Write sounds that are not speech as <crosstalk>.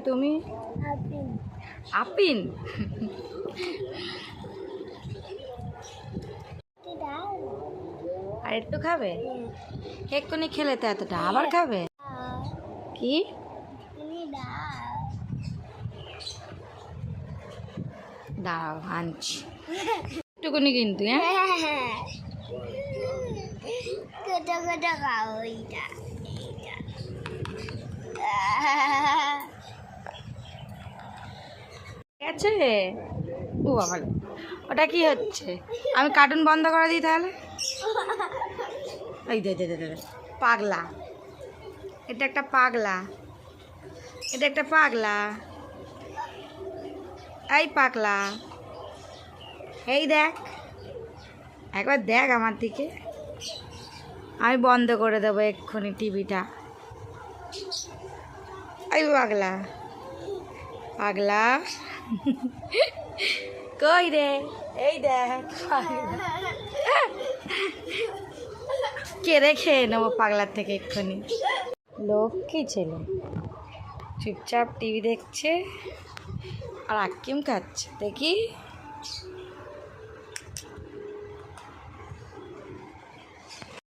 তুমি? আপিন আর একটু খাবে? এক্ষুনি খেলে তো এতটা। আবার খাবে? কি? দাঁড়াও আনছি। <laughs> একটুকুনি কিন্তু হ্যাঁ? কেটে কেটে খাও এইটা আছে ও বাবা ওটা কি হচ্ছে? আমি কার্টুন বন্ধ করে দিই তাহলে। পাগলা। এটা একটা পাগলা। এটা একটা পাগলা। এই পাগলা। এই দেখ। একবার দেখ আমার দিকে। আমি বন্ধ করে দেবো এক্ষুনি টিভিটা। এই পাগলা। পাগলা। কই রে? এই দেখ কেড়ে খেয়ে নেব পাগলার থেকে এক্ষুনি? লক্ষ্মী ছেলে? চুপচাপ টিভি দেখছে আর আকিম খাচ্ছে। দেখি।